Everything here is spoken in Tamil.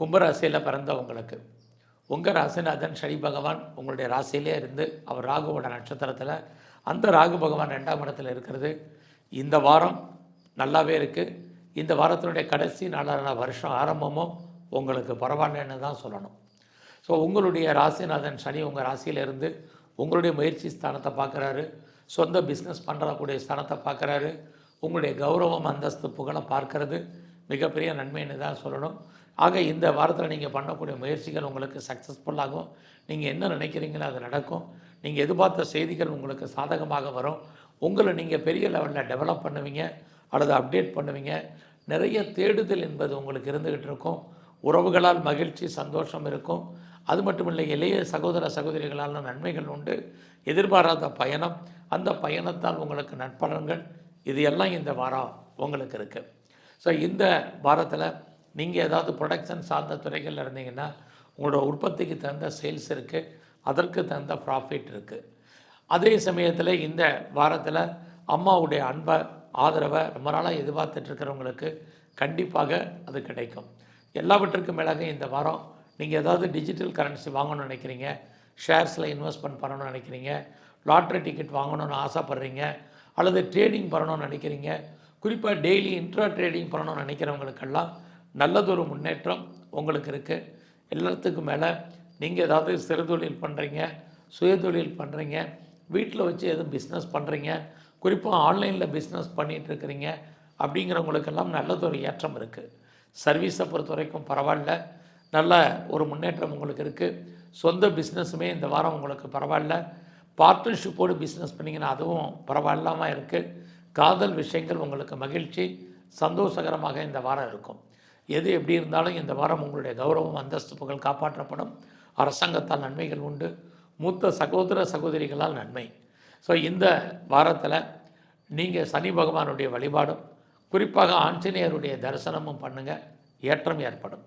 கும்பராசியில் பிறந்தவங்களுக்கு உங்கள் ராசிநாதன் சனி பகவான் உங்களுடைய ராசியிலே இருந்து அவர் ராகுவோட நட்சத்திரத்தில் அந்த ராகு பகவான் ரெண்டாம் இடத்துல இருக்கிறது. இந்த வாரம் நல்லாவே இருக்குது இந்த வாரத்தினுடைய கடைசி நாளான வருஷம் ஆரம்பமும் உங்களுக்கு பரவாயில்லன்னு தான் சொல்லணும். ஸோ உங்களுடைய ராசிநாதன் சனி உங்கள் ராசியிலேருந்து உங்களுடைய முயற்சி ஸ்தானத்தை பார்க்குறாரு சொந்த பிஸ்னஸ் பண்ணுறக்கூடிய ஸ்தானத்தை பார்க்குறாரு உங்களுடைய கௌரவம் அந்தஸ்து புகழை பார்க்கறது. மிகப்பெரிய நன்மைன்னு தான் சொல்லணும். ஆக இந்த வாரத்தில் நீங்கள் பண்ணக்கூடிய முயற்சிகள் உங்களுக்கு சக்ஸஸ்ஃபுல்லாகும் நீங்கள் என்ன நினைக்கிறீங்களோ அது நடக்கும். நீங்கள் எதிர்பார்த்த செய்திகள் உங்களுக்கு சாதகமாக வரும். உங்களை நீங்கள் பெரிய லெவலில் டெவலப் பண்ணுவீங்க அல்லது அப்டேட் பண்ணுவீங்க. நிறைய தேடுதல் என்பது உங்களுக்கு இருந்துக்கிட்டு இருக்கும். உறவுகளால் மகிழ்ச்சி சந்தோஷம் இருக்கும். அது மட்டும் இல்லை இளைய சகோதர சகோதரிகளால் நன்மைகள் உண்டு. எதிர்பாராத பயணம். அந்த பயணத்தால் உங்களுக்கு நட்பலன்கள். இது எல்லாம் இந்த வாரம் உங்களுக்கு இருக்குது ஸோ இந்த வாரத்தில் நீங்கள் ஏதாவது ப்ரொடக்ஷன் சார்ந்த துறைகளில் இருந்தீங்கன்னா உங்களோட உற்பத்திக்கு தகுந்த சேல்ஸ் இருக்குது அதற்கு தகுந்த ப்ராஃபிட் இருக்குது அதே சமயத்தில் இந்த வாரத்தில் அம்மாவுடைய அன்பை ஆதரவை ரொம்ப நாளாக எதிர்பார்த்துட்ருக்கிறவங்களுக்கு கண்டிப்பாக அது கிடைக்கும். எல்லாவற்றுக்கும் மேலாக இந்த வாரம் நீங்கள் ஏதாவது டிஜிட்டல் கரன்சி வாங்கணும்னு நினைக்கிறீங்க ஷேர்ஸில் இன்வெஸ்ட்மெண்ட் பண்ணணும்னு நினைக்கிறீங்க லாட்ரி டிக்கெட் வாங்கணும்னு ஆசைப்பட்றீங்க அல்லது ட்ரேடிங் பண்ணணும்னு நினைக்கிறீங்க குறிப்பாக டெய்லி இன்ட்ரா ட்ரேடிங் பண்ணணும்னு நினைக்கிறவங்களுக்கெல்லாம் நல்லதொரு முன்னேற்றம் உங்களுக்கு இருக்குது எல்லாத்துக்கும் மேலே நீங்கள் ஏதாவது சிறுதொழில் பண்ணுறீங்க சுயதொழில் பண்ணுறீங்க வீட்டில் வச்சு எதுவும் பிஸ்னஸ் பண்ணுறீங்க குறிப்பாக ஆன்லைனில் பிஸ்னஸ் பண்ணிகிட்ருக்கிறீங்க அப்படிங்கிறவங்களுக்கெல்லாம் நல்லதொரு ஏற்றம் இருக்குது சர்வீஸை பொறுத்த வரைக்கும் பரவாயில்ல. நல்ல ஒரு முன்னேற்றம் உங்களுக்கு இருக்குது சொந்த பிஸ்னஸுமே இந்த வாரம் உங்களுக்கு பரவாயில்ல. பார்ட்னர்ஷிப்போடு பிஸ்னஸ் பண்ணிங்கன்னா அதுவும் பரவாயில்லாமல் இருக்குது காதல் விஷயங்கள் உங்களுக்கு மகிழ்ச்சி சந்தோஷகரமாக இந்த வாரம் இருக்கும். எது எப்படி இருந்தாலும் இந்த வாரம் உங்களுடைய கௌரவம் அந்தஸ்து புகழ் காப்பாற்றப்படும். அரசாங்கத்தால் நன்மைகள் உண்டு. மூத்த சகோதர சகோதரிகளால் நன்மை. ஸோ இந்த வாரத்தில் நீங்கள் சனி பகவானுடைய வழிபாடும் குறிப்பாக ஆஞ்சநேயருடைய தரிசனமும் பண்ணுங்கள் ஏற்றம் ஏற்படும்.